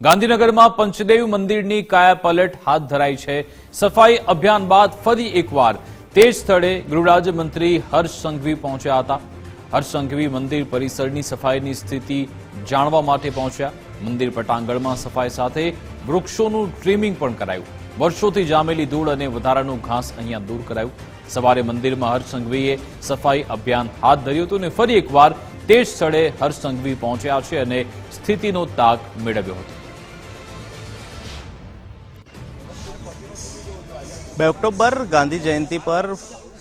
ગાંધીનગરમાં પંચદેવ મંદિરની કાયા પલટ હાથ ધરાઈ છે. સફાઈ અભિયાન બાદ ફરી એકવાર તે જ સ્થળે ગૃહરાજ્યમંત્રી હર્ષ સંઘવી પહોંચ્યા હતા. હર્ષ સંઘવી મંદિર પરિસરની સફાઈની સ્થિતિ જાણવા માટે પહોંચ્યા. મંદિર પટાંગણમાં સફાઈ સાથે વૃક્ષોનું ટ્રીમિંગ પણ કરાયું. વર્ષોથી જામેલી ધૂળ અને વધારાનું ઘાસ અહીંયા દૂર કરાયું. સવારે મંદિરમાં હર્ષ સંઘવીએ સફાઈ અભિયાન હાથ ધર્યું હતું અને ફરી એકવાર તે જ સ્થળે હર્ષ સંઘવી પહોંચ્યા છે અને સ્થિતિનો તાક મેળવ્યો હતો. બે ઓક્ટોબર ગાંધી જયંતિ પર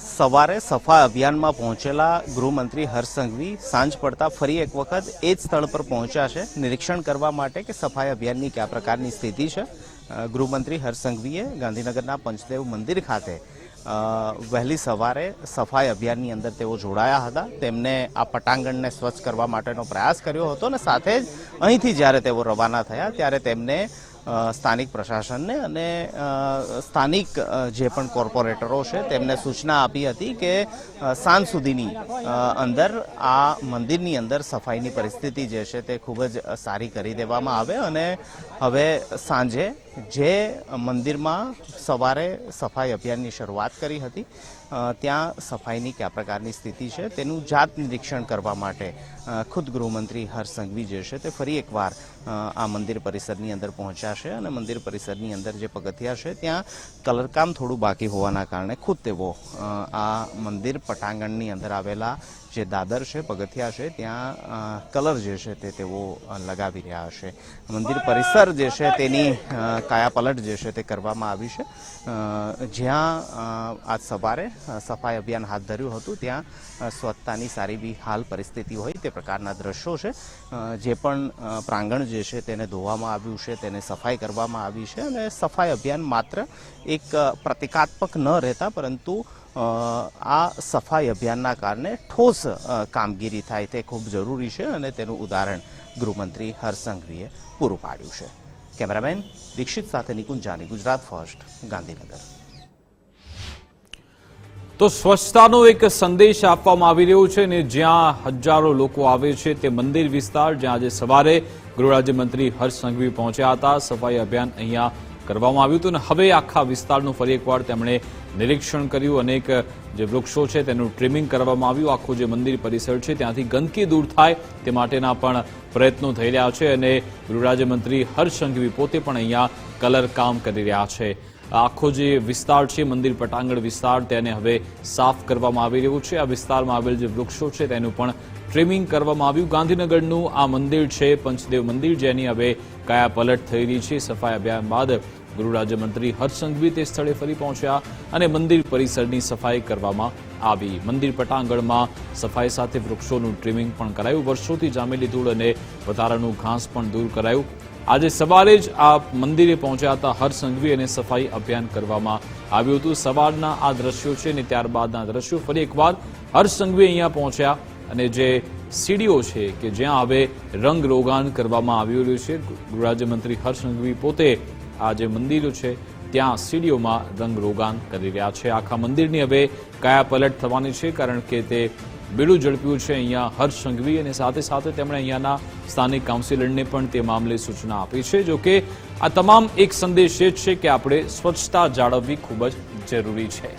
સવારે સફા અભિયાનમાં પહોંચેલા ગૃહમંત્રી હર્ષ સાંજ પડતા ફરી એક વખત એ જ સ્થળ પર પહોંચ્યા છે. નિરીક્ષણ કરવા માટે કે સફાઈ અભિયાનની કયા પ્રકારની સ્થિતિ છે? ગૃહમંત્રી હર્ષ ગાંધીનગરના પંચદેવ મંદિર ખાતે વહેલી સવારે સફાઈ અભિયાનની અંદર તેઓ જોડાયા હતા. તેમને આ પટાંગણને સ્વચ્છ કરવા માટેનો પ્રયાસ કર્યો હતો અને સાથે જ અહીંથી જ્યારે તેઓ રવાના થયા, ત્યારે તેમને સ્થાનિક પ્રશાસનને અને સ્થાનિક જે પણ કોર્પોરેટરો છે તેમને સૂચના આપી હતી કે સાંજ સુધીની અંદર આ મંદિરની અંદર સફાઈની પરિસ્થિતિ જે છે તે ખૂબ જ સારી કરી દેવામાં આવે અને હવે સાંજે જે મંદિરમાં સવારે સફાઈ અભિયાનની શરૂઆત કરી હતી ત્યાં સફાઈની કયા પ્રકારની સ્થિતિ છે તેનું જાત નિરીક્ષણ કરવા માટે ખુદ ગૃહમંત્રી હર્ષ સંઘવી જે છે તે ફરી એકવાર આ મંદિર પરિસરની અંદર પહોંચ્યા છે અને મંદિર પરિસરની અંદર જે પગથિયા છે, ત્યાં કલરકામ થોડું બાકી હોવાના કારણે ખુદ તેઓ આ મંદિર પટાંગણની અંદર આવેલા જે દાદર છે, પગથિયા છે, ત્યાં કલર જે છે તે તેઓ લગાવી રહ્યા છે. મંદિર પરિસર જે છે તેની કાયાપલટ જે છે તે કરવામાં આવી છે. જ્યાં આજ સવારે સફાઈ અભિયાન હાથ ધર્યું હતું, ત્યાં સ્વચ્છતાની સારી બી હાલ પરિસ્થિતિ હોય તે પ્રકારના દ્રશ્યો છે. જે પણ પ્રાંગણ જે છે તેને ધોવામાં આવ્યું છે, તેને સફાઈ કરવામાં આવી છે અને સફાઈ અભિયાન માત્ર એક પ્રતિકાત્મક ન રહેતા પરંતુ આ સફાઈ અભિયાનના કારણે ઠોસ કામગીરી થાય તે ખૂબ જરૂરી છે અને તેનું ઉદાહરણ ગૃહમંત્રી હરસંઘવીએ પૂરું પાડ્યું છે. કેમેરામેન દીક્ષિત સાથે નિકુંજાની ગુજરાત ફર્સ્ટ, ગાંધીનગર. તો સ્વચ્છતાનો એક સંદેશ આપવામાં આવી રહ્યો છે ને જ્યાં હજારો લોકો આવે છે તે મંદિર વિસ્તાર, જ્યાં આજે સવારે ગૃહ રાજ્યમંત્રી હર્ષ સંઘવી પહોંચ્યા હતા. સફાઈ અભિયાન અહીંયા કરવામાં આવ્યું હતું અને હવે આખા વિસ્તારનું ફરી એકવાર તેમણે નિરીક્ષણ કર્યું. અનેક જે વૃક્ષો છે તેનું ટ્રીમિંગ કરવામાં આવ્યું. આખું જે મંદિર પરિસર છે ત્યાંથી ગંદકી દૂર થાય તે માટેના પણ પ્રયત્નો થઈ રહ્યા છે અને ગૃહરાજ્યમંત્રી હર્ષ સંઘવી પોતે પણ અહીંયા કલર કામ કરી રહ્યા છે. આખો જે વિસ્તાર છે, મંદિર પટાંગણ વિસ્તાર, તેને હવે સાફ કરવામાં આવી રહ્યું છે. આ વિસ્તારમાં આવેલ જે વૃક્ષો છે, તેનું પણ ટ્રીમિંગ કરવામાં આવ્યું. ગાંધીનગરનું આ મંદિર છે, પંચદેવ મંદિર, જેની હવે કયા પલટ થઈ રહી છે. સફાઈ અભિયાન બાદ ગૃહ રાજ્યમંત્રી હર્ષસંઘવી તે સ્થળે ફરી પહોંચ્યા અને મંદિર પરિસરની સફાઈ કરવામાં આવી. મંદિર પટાંગણમાં સફાઈ સાથે વૃક્ષોનું ટ્રીમિંગ પણ કરાયું. વર્ષોથી જામેલી ધૂળ અને વધારાનું ઘાસ પણ દૂર કરાયું. આજે સવારે જ આ મંદિરે પહોંચ્યા હતા હર્ષ સંઘવી અને સફાઈ અભિયાન કરવામાં આવ્યું હતું. સવારના આ દ્રશ્યો છે અને ત્યારબાદના દ્રશ્યો ફરી એકવાર હર્ષ સંઘવી અહીંયા પહોંચ્યા અને જે સીડીઓ છે કે જ્યાં હવે રંગ રોગાન કરવામાં આવી રહ્યું છે ગૃહરાજ્યમંત્રી રાજ્યમંત્રી હર્ષ સંઘવી પોતે આ જે મંદિરો છે ત્યાં સીડીઓમાં રંગ રોગાન કરી રહ્યા છે. આખા મંદિરની હવે કાયા પલટ થવાની છે કારણ કે તે બીડું ઝડપ્યું છે અહીંયા હર્ષ સંઘવી અને સાથે સાથે તેમણે અહીંયાના સ્થાનિક કાઉન્સિલરને પણ તે મામલે સૂચના આપી છે, જો કે આ તમામ એક સંદેશ એ છે કે આપણે સ્વચ્છતા જાળવવી ખૂબ જ જરૂરી છે.